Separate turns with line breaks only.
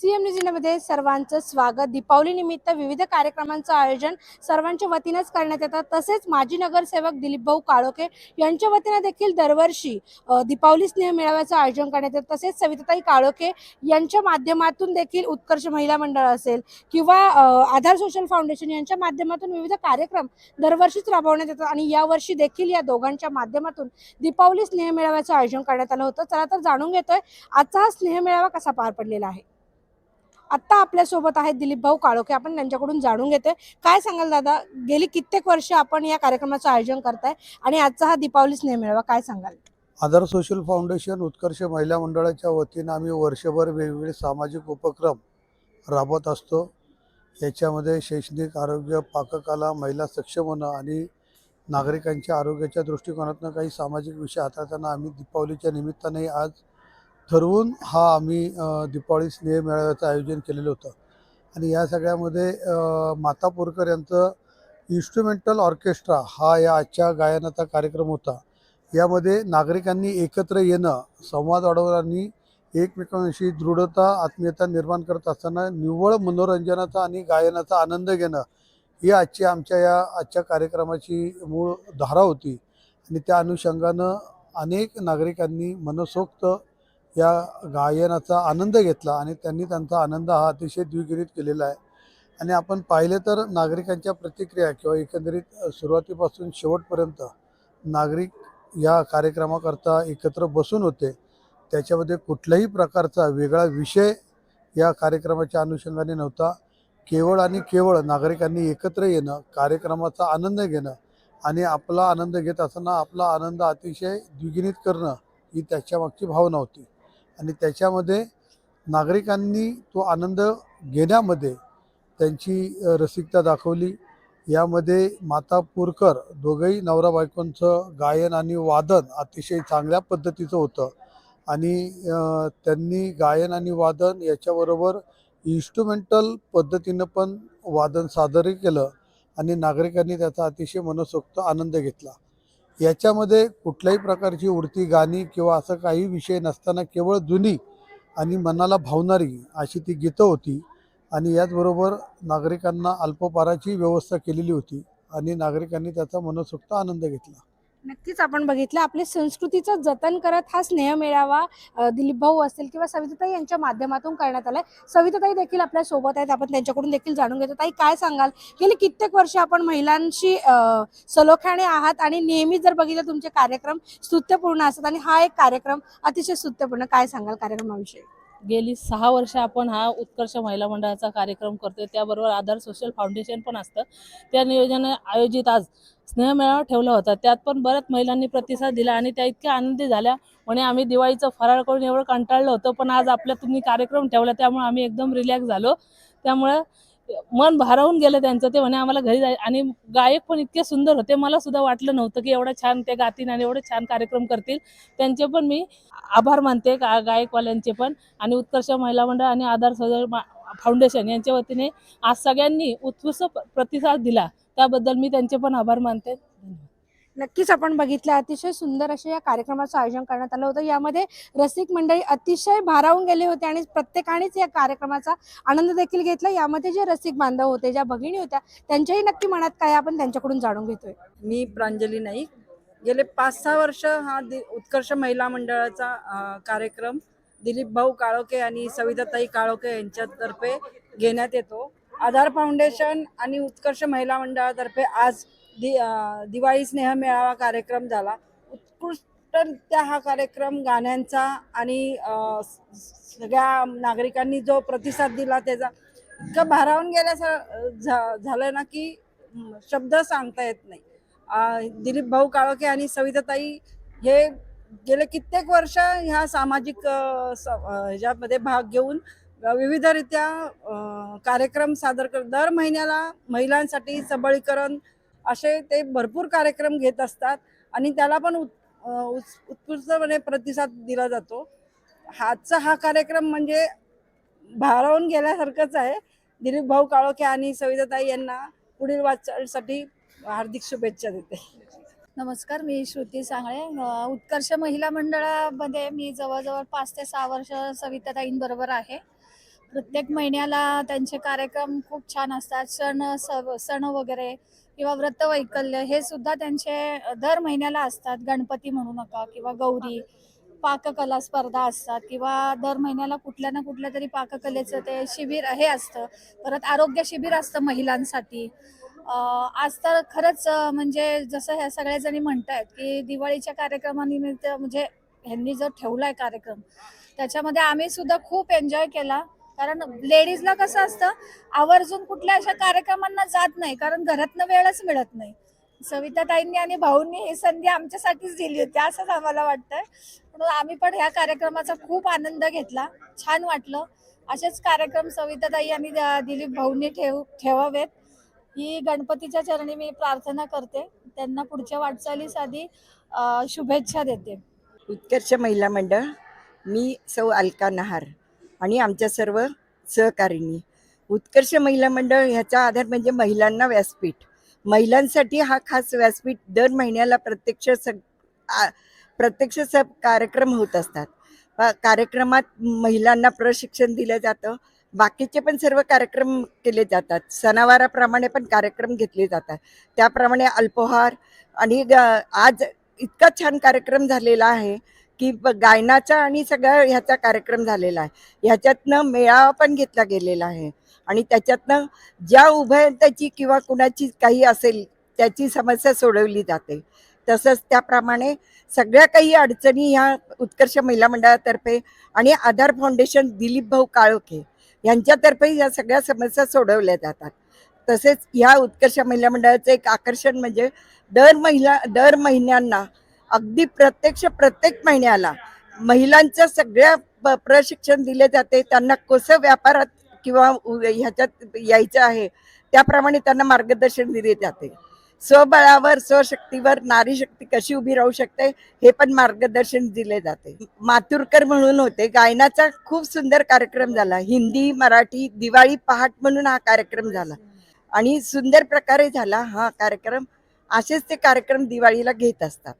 CM न्यूजमध्ये सर्वांचं स्वागत. दीपावली निमित्त विविध कार्यक्रमांचं आयोजन सर्वांच्या वतीनंच करण्यात येतं. तसेच माजी नगरसेवक दिलीप भाऊ काळोखे यांच्या वतीनं देखील दरवर्षी दीपावली स्नेह मेळाव्याचं आयोजन करण्यात येतं. तसेच सविताताई काळोखे यांच्या माध्यमातून देखील उत्कर्ष महिला मंडळ असेल किंवा आधार सोशल फाउंडेशन यांच्या माध्यमातून विविध कार्यक्रम दरवर्षीच राबवण्यात येतात. आणि यावर्षी देखील या दोघांच्या माध्यमातून दीपावली स्नेह मेळाव्याचं आयोजन करण्यात आलं होतं. चला तर जाणून घेतोय आजचा हा स्नेह मेळावा कसा पार पडलेला आहे? आत्ता आपल्यासोबत आहेत दिलीप भाऊ काळोखे. आपण त्यांच्याकडून जाणून घेतोय. काय सांगाल दादा? गेली कित्येक वर्ष आपण या कार्यक्रमाचं आयोजन करताय आणि आजचा हा दीपावली स्नेह मेळावा. काय सांगाल?
आधार सोशल फाउंडेशन उत्कर्ष महिला मंडळाच्या वतीनं आम्ही वर्षभर वेगवेगळे सामाजिक उपक्रम राबवत असतो. याच्यामध्ये शैक्षणिक आरोग्य पाककला महिला सक्षम होणं आणि नागरिकांच्या आरोग्याच्या दृष्टिकोनातून काही सामाजिक विषय हाताळताना आम्ही दीपावलीच्या निमित्ताने आज ठरवून हा आम्ही अ, दीपावली स्नेह मेळाव्याचं आयोजन केलेलं होतं. आणि या सगळ्यामध्ये अ, माता पोरकर यांचं इन्स्ट्रुमेंटल ऑर्केस्ट्रा हा या आजच्या गायनाचा कार्यक्रम होता. यामध्ये नागरिकांनी एकत्र येणं संवाद वाढवणाऱ्यांनी एकमेकांशी दृढता आत्मीयता निर्माण करत असताना निव्वळ मनोरंजनाचा आणि गायनाचा आनंद घेणं ही आजची आमच्या या आजच्या कार्यक्रमाची मूळ धारा होती. आणि त्या अनुषंगानं अनेक नागरिकांनी मनसोक्त या गायनाचा आनंद घेतला आणि त्यांनी त्यांचा आनंद हा अतिशय द्विगिरीत केलेला आहे. आणि आपण पाहिले तर नागरिकांच्या प्रतिक्रिया किंवा एकंदरीत सुरुवातीपासून शेवटपर्यंत नागरिक या कार्यक्रमाकरता एकत्र बसून होते. त्याच्यामध्ये कुठल्याही प्रकारचा वेगळा विषय या कार्यक्रमाच्या अनुषंगाने नव्हता. केवळ आणि केवळ नागरिकांनी एकत्र येणं कार्यक्रमाचा आनंद घेणं आणि आपला आनंद घेत असताना आपला आनंद अतिशय द्विगुणित करणं ही त्याच्यामागची भावना होती. आणि त्याच्यामध्ये नागरिकांनी तो आनंद घेण्यामध्ये त्यांची रसिकता दाखवली. यामध्ये माता पुरकर दोघंही नवरा बायकोंचं गायन आणि वादन अतिशय चांगल्या पद्धतीचं होतं. आणि त्यांनी गायन आणि वादन याच्याबरोबर इन्स्ट्रुमेंटल पद्धतीनं पण वादन सादर केलं आणि नागरिकांनी त्याचा अतिशय मनसोक्त आनंद घेतला. याच्यामध्ये कुठल्याही प्रकारची उडती गाणी किंवा असं काही विषय नसताना केवळ जुनी आणि मनाला भावणारी अशी ती गीतं होती. आणि याचबरोबर नागरिकांना अल्पपाराची व्यवस्था केलेली होती आणि नागरिकांनी त्याचा मनसोक्त आनंद घेतला.
नक्कीच आपण बघितलं आपल्या संस्कृतीचं जतन करत हा स्नेह मेळावा दिलीप भाऊ असतील किंवा सविताताई यांच्या माध्यमातून करण्यात आलाय. सविताताई देखील आपल्यासोबत आहेत. आपण त्यांच्याकडून देखील जाणून घेतो. ताई काय सांगाल? गेली कित्येक वर्ष आपण महिलांशी सलोख्याने आहात आणि नेहमी जर बघितलं तुमचे कार्यक्रम स्तुत्यपूर्ण असतात आणि हा एक कार्यक्रम अतिशय स्तुत्यपूर्ण. काय सांगाल कार्यक्रमाविषयी?
गेली सहा वर्ष आपण हा उत्कर्ष महिला मंडळाचा कार्यक्रम करतोय. त्याबरोबर आधार सोशल फाउंडेशन पण असतं. त्या नियोजन आयोजित आज स्नेहमेळावा ठेवला होता. त्यात पण बऱ्याच महिलांनी प्रतिसाद दिला आणि त्या इतक्या आनंदी झाल्या. म्हणे आम्ही दिवाळीचं फराळ करून एवढं कंटाळलं होतं पण आज आपल्या तुम्ही कार्यक्रम ठेवला त्यामुळे आम्ही एकदम रिलॅक्स झालो. त्यामुळे मन भारावून गेलं त्यांचं. ते म्हणे आम्हाला घरी जाय आणि गायक पण इतके सुंदर होते. मला सुद्धा वाटलं नव्हतं की एवढं छान ते गातील आणि एवढं छान कार्यक्रम करतील. त्यांचे पण मी आभार मानते गा गायकवाल्यांचे पण. आणि उत्कर्ष महिला मंडळ आणि आधार सदर फाउंडेशन यांच्या वतीने आज सगळ्यांनी उत्कृष्ट प्रतिसाद दिला. त्याबद्दल मी त्यांचे पण आभार मानते.
नक्कीच आपण बघितलं अतिशय सुंदर अशा या कार्यक्रमाचं आयोजन करण्यात आलं होतं. यामध्ये रसिक मंडळी अतिशय भारावून गेले होते आणि प्रत्येकानेच या कार्यक्रमाचा आनंद देखील घेतला. यामध्ये जे रसिक बांधव होते ज्या भगिनी होत्या त्यांच्याही नक्की मनात काय आपण त्यांच्याकडून जाणून घेतोय.
मी प्रांजली नाईक. गेले पाच सहा वर्ष हा दि उत्कर्ष महिला मंडळाचा कार्यक्रम दिलीप भाऊ काळोखे आणि सविताताई काळोखे यांच्यातर्फे घेण्यात येतो. आधार फाउंडेशन आणि उत्कर्ष महिला मंडळातर्फे आज दि दिवाळी स्नेह मेळावा कार्यक्रम झाला. उत्कृष्टरित्या हा कार्यक्रम गाण्यांचा आणि सगळ्या नागरिकांनी जो प्रतिसाद दिला त्याचा इतकं भारावून गेल्या झालं ना की शब्द सांगता येत नाही. दिलीप भाऊ काळोखे आणि सविताताई हे गेले कित्येक वर्ष ह्या सामाजिक स- ह्याच्यामध्ये भाग घेऊन विविधरित्या कार्यक्रम सादर कर दर महिन्याला महिलांसाठी सबळीकरण असे ते भरपूर कार्यक्रम घेत असतात आणि त्याला पण उत्- उत्कृष्टपणे प्रतिसाद दिला जातो. आजचा हा कार्यक्रम म्हणजे भारावून गेल्यासारखंच आहे. दिलीप भाऊ काळोखे आणि सविताताई यांना पुढील वाटचालीसाठी हार्दिक शुभेच्छा देते.
नमस्कार मी श्रुती सांगळे. उत्कर्ष महिला मंडळामध्ये मी जवळजवळ पाच ते सहा वर्ष सविताताईंबरोबर आहे. प्रत्येक महिन्याला त्यांचे कार्यक्रम खूप छान असतात. सण सण वगैरे किंवा व्रतवैकल्य हे सुद्धा त्यांचे दर महिन्याला असतात. गणपती म्हणू नका किंवा गौरी पाककला स्पर्धा असतात किंवा दर महिन्याला कुठल्या ना कुठल्या तरी पाककलेचं ते शिबिर हे असतं. परत आरोग्य शिबिर असतं महिलांसाठी. आज तर खरंच म्हणजे जसं ह्या सगळ्या जणी म्हणतायत की दिवाळीच्या कार्यक्रमानिमित्त म्हणजे ह्यांनी जो ठेवलाय कार्यक्रम त्याच्यामध्ये आम्ही सुद्धा खूप एन्जॉय केला. कारण लेडीजला कसं असतं आवर्जून कुठल्या अशा कार्यक्रमांना जात नाही कारण घरातनं वेळच मिळत नाही. सविताताईंनी आणि भाऊंनी ही संधी आमच्यासाठीच दिली होती असंच आम्हाला वाटतंय. म्हणून आम्ही पण ह्या कार्यक्रमाचा खूप आनंद घेतला. छान वाटलं. असेच कार्यक्रम सविताताई आणि दिलीप भाऊंनी ठेव ठेवावेत. ही गणपतीच्या चरणी मी प्रार्थना करते. त्यांना पुढच्या वाटचालीस आधी शुभेच्छा देते.
उत्कर्ष महिला मंडळ मी सौ अलका नहार. आणि आमच्या सर्व सहकारिणी. उत्कर्ष महिला मंडळ ह्याचा आधार म्हणजे महिलांना व्यासपीठ. महिलांसाठी हा खास व्यासपीठ दर महिन्याला प्रत्यक्ष स प्रत्यक्ष स कार्यक्रम होत असतात. कार्यक्रमात महिलांना प्रशिक्षण दिलं जातं. बाकीचे पण सर्व कार्यक्रम केले जातात. सणावाराप्रमाणे पण कार्यक्रम घेतले जातात. त्याप्रमाणे अल्पोहार आणि ग- आज इतका छान कार्यक्रम झालेला आहे. की ब- गायनाचा आणि सगळ्या ह्याचा कार्यक्रम झालेला आहे. ह्याच्यातनं मेळावा पण घेतला गेलेला आहे. आणि त्याच्यातनं ज्या उभयताची किंवा कुणाची काही असेल त्याची समस्या सोडवली जाते. तसंच त्याप्रमाणे सगळ्या काही अडचणी ह्या उत्कर्ष महिला मंडळातर्फे आणि आधार फाउंडेशन दिलीप भाऊ काळोखे यांच्यातर्फे या सगळ्या समस्या सोडवल्या जातात. तसेच ह्या उत्कर्ष महिला मंडळाचं एक आकर्षण म्हणजे दर महिला दर महिन्यांना अगदी प्रत्यक्ष प्रत्येक महिन्याला महिलांच्या सगळ्या प- प्रशिक्षण दिले जाते. त्यांना कसं व्यापारात किंवा ह्याच्यात यायचं आहे त्याप्रमाणे त्यांना मार्गदर्शन दिले जाते. स्वबळावर स्वशक्तीवर नारी शक्ती कशी उभी राहू शकते हे पण मार्गदर्शन दिले जाते. मातुरकर म्हणून होते गायनाचा खूप सुंदर कार्यक्रम झाला. हिंदी मराठी दिवाळी पहाट म्हणून हा कार्यक्रम झाला. आणि सुंदर प्रकारे झाला हा कार्यक्रम. असेच ते कार्यक्रम दिवाळीला घेत असतात.